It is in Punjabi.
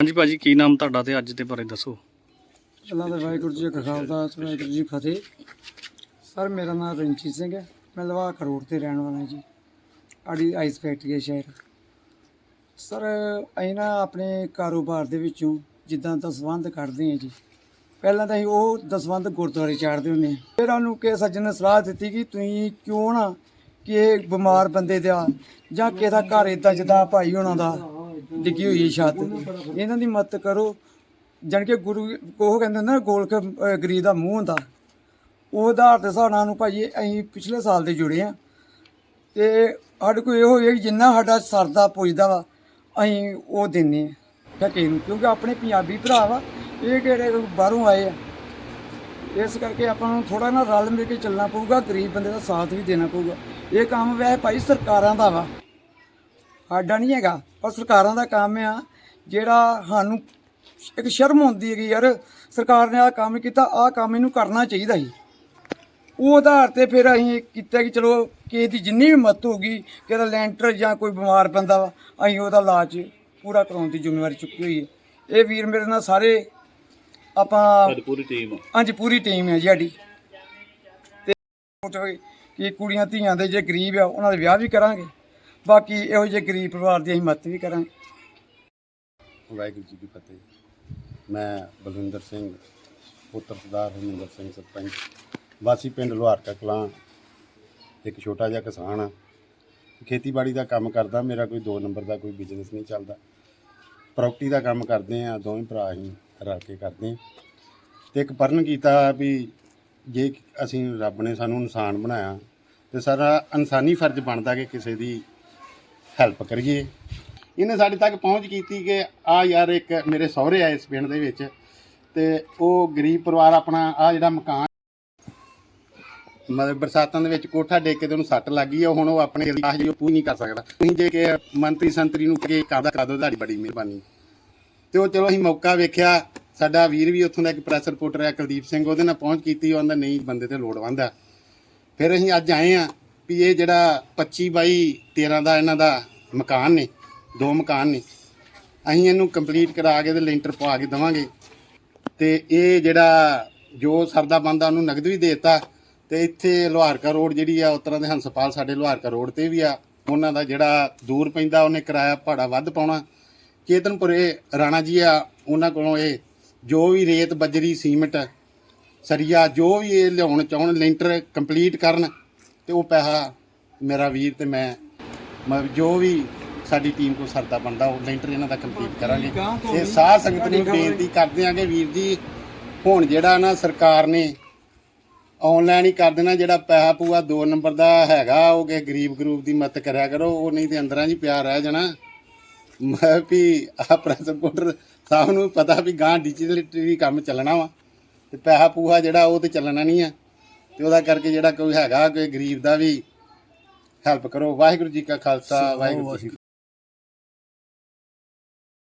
ਹਾਂਜੀ ਭਾਜੀ, ਕੀ ਨਾਮ ਤੁਹਾਡਾ ਤੇ ਅੱਜ ਦੇ ਬਾਰੇ ਦੱਸੋ? ਅੱਲਾਹ ਦਾ ਵਾਹਿਗੁਰੂ ਜੀ ਕਾ ਖਾਲਸਾ, ਵਾਹਿਗੁਰੂ ਜੀ ਕੀ ਫਤਿਹ। ਸਰ, ਮੇਰਾ ਨਾਮ ਰਣਜੀਤ ਸਿੰਘ ਹੈ। ਮੈਂ ਲਵਾ ਕਰੋੜ ਤੇ ਰਹਿਣ ਵਾਲਾ ਜੀ ਆੜੀ ਆਈਸ ਫੈਕਟਰੀ ਹੈ ਸ਼ਹਿਰ। ਸਰ, ਅਸੀਂ ਨਾ ਆਪਣੇ ਕਾਰੋਬਾਰ ਦੇ ਵਿੱਚੋਂ ਜਿੱਦਾਂ ਦਸਵੰਧ ਕੱਢਦੇ ਹਾਂ ਜੀ, ਪਹਿਲਾਂ ਤਾਂ ਅਸੀਂ ਉਹ ਦਸਵੰਧ ਗੁਰਦੁਆਰੇ ਚਾੜਦੇ ਹੁੰਦੇ ਹਾਂ। ਫਿਰ ਉਹਨੂੰ ਕਿ ਸੱਜਣ ਨੇ ਸਲਾਹ ਦਿੱਤੀ ਕਿ ਤੁਸੀਂ ਕਿਉਂ ਨਾ ਕਿ ਬਿਮਾਰ ਬੰਦੇ ਦਾ ਜਾਂ ਕਿਸੇ ਦਾ ਘਰ ਇਦਾਂ ਜਿੱਦਾਂ ਭਾਈ ਉਹਨਾਂ ਦਾ ਡਿੱਗੀ ਹੋਈ ਹੈ ਛੱਤ। ਇਹਨਾਂ ਦੀ ਮਦਦ ਕਰੋ। ਜਾਣੀ ਕਿ ਗੁਰੂ ਉਹ ਕਹਿੰਦੇ ਨਾ ਗੋਲਕ, ਅਹ, ਗਰੀਬ ਦਾ ਮੂੰਹ ਹੁੰਦਾ। ਉਹ ਆਧਾਰ ਦੇ ਹਿਸਾਬ ਨਾਲ ਨੂੰ ਭਾਈ ਅਸੀਂ ਪਿਛਲੇ ਸਾਲ ਦੇ ਜੁੜੇ ਆ ਤੇ ਸਾਡੇ ਕੋਲ ਇਹੋ ਹੋਇਆ ਕਿ ਜਿੰਨਾ ਸਾਡਾ ਸਰਦਾ ਪੁੱਜਦਾ ਵਾ, ਅਸੀਂ ਉਹ ਦਿੰਨੇ ਆ ਠਕੇ ਨੂੰ, ਕਿਉਂਕਿ ਆਪਣੇ ਪੰਜਾਬੀ ਭਰਾ ਵਾ, ਇਹ ਕਿਹੜੇ ਬਾਹਰੋਂ ਆਏ ਆ, ਇਸ ਕਰਕੇ ਆਪਾਂ ਨੂੰ ਥੋੜਾ ਨਾ ਰਲ ਮਿਲ ਕੇ ਚੱਲਣਾ ਪਊਗਾ। ਗਰੀਬ ਬੰਦੇ ਦਾ ਸਾਥ ਵੀ ਦੇਣਾ ਪਊਗਾ। ਇਹ ਕੰਮ ਵੈਸੇ ਭਾਈ ਸਰਕਾਰਾਂ ਦਾ ਵਾ। ਸਾਡਾ ਨਹੀਂ ਹੈਗਾ ਪਰ ਸਰਕਾਰਾਂ ਦਾ ਕੰਮ ਆ ਜਿਹੜਾ ਸਾਨੂੰ ਇੱਕ ਸ਼ਰਮ ਹੁੰਦੀ ਹੈ ਕਿ ਯਾਰ ਸਰਕਾਰ ਨੇ ਆਹ ਕੰਮ ਕੀਤਾ ਆਹ ਕੰਮ ਇਹਨੂੰ ਕਰਨਾ ਚਾਹੀਦਾ ਸੀ ਉਹ ਆਧਾਰ ਤੇ ਫਿਰ ਅਸੀਂ ਕੀਤਾ ਕਿ ਚਲੋ ਕਿਸੇ ਦੀ ਜਿੰਨੀ ਵੀ ਮਦਦ ਹੋਗੀ ਕਿਹਦਾ ਲੈਂਟਰ ਜਾਂ ਕੋਈ ਬਿਮਾਰ ਬੰਦਾ ਵਾ ਅਸੀਂ ਉਹਦਾ ਇਲਾਜ ਪੂਰਾ ਕਰਾਉਣ ਦੀ ਜ਼ਿੰਮੇਵਾਰੀ ਚੁੱਕੀ ਹੋਈ ਹੈ। ਇਹ ਵੀਰ ਮੇਰੇ ਨਾਲ ਸਾਰੇ ਆਪਾਂ ਪੂਰੀ ਟੀਮ ਹਾਂਜੀ ਪੂਰੀ ਟੀਮ ਹੈ ਜੀ ਸਾਡੀ। ਤੇ ਕਿ ਕੁੜੀਆਂ ਧੀਆਂ ਦੇ ਜੇ ਗਰੀਬ ਆ ਉਹਨਾਂ ਦੇ ਵਿਆਹ ਵੀ ਕਰਾਂਗੇ। ਬਾਕੀ ਇਹੋ ਜਿਹੇ ਗਰੀਬ ਪਰਿਵਾਰ ਦੀ ਅਸੀਂ ਮਦਦ ਵੀ ਕਰਾਂਗੇ। ਵਾਹਿਗੁਰੂ ਜੀ ਕੀ ਫਤਿਹ। ਮੈਂ ਬਲਵਿੰਦਰ ਸਿੰਘ, ਪੁੱਤਰ ਸਰਦਾਰ ਹਰਮਿੰਦਰ ਸਿੰਘ ਸਰਪੰਚ, ਵਾਸੀ ਪਿੰਡ ਲੋਹਾਰਕਾ ਕਲਾਂ, ਇੱਕ ਛੋਟਾ ਜਿਹਾ ਕਿਸਾਨ ਆ ਖੇਤੀਬਾੜੀ ਦਾ ਕੰਮ ਕਰਦਾ, ਮੇਰਾ ਕੋਈ 2 ਨੰਬਰ ਦਾ ਕੋਈ ਬਿਜ਼ਨਸ ਨਹੀਂ ਚੱਲਦਾ। ਪ੍ਰਾਪਰਟੀ ਦਾ ਕੰਮ ਕਰਦੇ ਆ ਦੋਵੇਂ ਭਰਾ ਹੀ ਰਲ ਕੇ ਕਰਦੇ ਆ ਤੇ ਇੱਕ ਪਰਨ ਕੀਤਾ ਵੀ ਜੇ ਅਸੀਂ ਰੱਬ ਨੇ ਸਾਨੂੰ ਇਨਸਾਨ ਬਣਾਇਆ, ਤੇ ਸਾਰਾ ਇਨਸਾਨੀ ਫਰਜ਼ ਬਣਦਾ ਕਿ ਕਿਸੇ ਦੀ ਹੈਲਪ ਕਰੀਏ। ਇਹਨੇ ਸਾਡੇ ਤੱਕ ਪਹੁੰਚ ਕੀਤੀ ਕਿ ਆ ਯਾਰ ਇੱਕ ਮੇਰੇ ਸਹੁਰੇ ਆ ਇਸ ਪਿੰਡ ਦੇ ਵਿੱਚ ਤੇ ਉਹ ਗਰੀਬ ਪਰਿਵਾਰ ਆਪਣਾ ਆ ਜਿਹੜਾ ਮਕਾਨ ਮਤਲਬ ਬਰਸਾਤਾਂ ਦੇ ਵਿੱਚ ਕੋਠਾ ਡੇਕ ਕੇ ਤੇ ਉਹਨੂੰ ਸੱਟ ਲੱਗ ਗਈ ਆ ਹੁਣ ਉਹ ਆਪਣੇ ਆਹ ਜਿਹੜੀ ਉਹ ਪੂਰੀ ਨਹੀਂ ਕਰ ਸਕਦਾ। ਤੁਸੀਂ ਜੇ ਕਿ ਮੰਤਰੀ ਸੰਤਰੀ ਨੂੰ ਕਿ ਕਾਦਾ ਕਰਾ ਦਿਓ, ਤੁਹਾਡੀ ਬੜੀ ਮਿਹਰਬਾਨੀ। ਤੇ ਉਹ ਚਲੋ ਅਸੀਂ ਮੌਕਾ ਵੇਖਿਆ, ਸਾਡਾ ਵੀਰ ਵੀ ਉੱਥੋਂ ਦਾ ਇੱਕ ਪ੍ਰੈਸ ਰਿਪੋਰਟਰ ਹੈ ਕੁਲਦੀਪ ਸਿੰਘ, ਉਹਦੇ ਨਾਲ ਪਹੁੰਚ ਕੀਤੀ, ਉਹ ਕਹਿੰਦਾ ਨਹੀਂ, ਬੰਦੇ ਤੇ ਲੋੜਵੰਦ ਆ। ਫਿਰ ਅਸੀਂ ਅੱਜ ਆਏ ਆ ਵੀ ਇਹ ਜਿਹੜਾ 25 ਬਾਈ 13 ਦਾ ਇਹਨਾਂ ਦਾ ਮਕਾਨ ਨੇ, ਦੋ ਮਕਾਨ ਨੇ। ਅਸੀਂ ਇਹਨੂੰ ਕੰਪਲੀਟ ਕਰਾ ਕੇ ਤੇ ਲੈਂਟਰ ਪਵਾ ਕੇ ਦਵਾਂਗੇ। ਤੇ ਇਹ ਜਿਹੜਾ ਜੋ ਸਰਦਾ ਬੰਦਾ ਉਹਨੂੰ ਨਗਦ ਵੀ ਦੇਤਾ, ਤੇ ਇੱਥੇ ਲੋਹਾਰਕਾ ਰੋਡ ਜਿਹੜੀ ਆ, ਉਸ ਤਰ੍ਹਾਂ ਦੇ ਹੰਸਪਾਲ ਸਾਡੇ ਲੋਹਾਰਕਾ ਰੋਡ ਤੇ ਵੀ ਆ। ਉਹਨਾਂ ਦਾ ਜਿਹੜਾ ਦੂਰ ਪੈਂਦਾ, ਉਹਨੇ ਕਿਰਾਇਆ ਭਾੜਾ ਵੱਧ ਪਾਉਣਾ। ਚੇਤਨਪੁਰੇ ਰਾਣਾ ਜੀ ਆ, ਉਹਨਾਂ ਕੋਲੋਂ ਇਹ ਜੋ ਵੀ ਰੇਤ ਬਜਰੀ, ਸੀਮਿੰਟ, ਸਰੀਆ, ਜੋ ਵੀ ਇਹ ਲਿਆਉਣ ਚਾਹਣ, ਲੈਂਟਰ ਕੰਪਲੀਟ ਕਰਨ ਤੇ ਉਹ ਪੈਸਾ ਮੇਰਾ ਵੀਰ ਤੇ ਮੈਂ ਮਤਲਬ ਜੋ ਵੀ ਸਾਡੀ ਟੀਮ ਕੋ ਸਰਦਾ ਬੰਦਾ ਉਹ ਲੈਂਟਰ ਇਹਨਾਂ ਦਾ ਕੰਪਲੀਟ ਕਰਾਂਗੇ। ਇਹ ਸਾਧ ਸੰਗਤ ਨੂੰ ਬੇਨਤੀ ਕਰਦੇ ਆਂਗੇ ਵੀਰ ਜੀ ਹੁਣ ਜਿਹੜਾ ਨਾ ਸਰਕਾਰ ਨੇ ਆਨਲਾਈਨ ਹੀ ਕਰ ਦੇਣਾ ਜਿਹੜਾ ਪੈਸਾ ਪੂਆ 2 ਨੰਬਰ ਦਾ ਹੈਗਾ ਉਹ ਕਿ ਗਰੀਬ ਗਰੂਪ ਦੀ ਮਦਦ ਕਰਿਆ ਕਰੋ ਉਹ ਨਹੀਂ ਤੇ ਅੰਦਰਾਂ ਜੀ ਪਿਆ ਰਹਿ ਜਾਣਾ। ਮੈਂ ਵੀ ਆ ਪ੍ਰੈਸ ਰਿਪੋਰਟਰ ਸਾਹਿਬ ਨੂੰ ਪਤਾ ਵੀ ਗਾਂ ਡਿਜੀਟਲ ਕੰਮ ਚੱਲਣਾ ਵਾ ਤੇ ਪੈਸਾ ਪੂਹਾ ਜਿਹੜਾ ਉਹ ਤੇ ਚੱਲਣਾ ਨਹੀਂ ਆ। ਤੇ ਉਹਦਾ ਕਰਕੇ ਜਿਹੜਾ ਕੋਈ ਹੈਗਾ ਕੋਈ ਗਰੀਬ ਦਾ ਵੀ ਹੈਲਪ ਕਰੋ। ਵਾਹਿਗੁਰੂ ਜੀ ਕਾ ਖਾਲਸਾ ਵਾਹਿਗੁਰੂ ਜੀ ਕੀ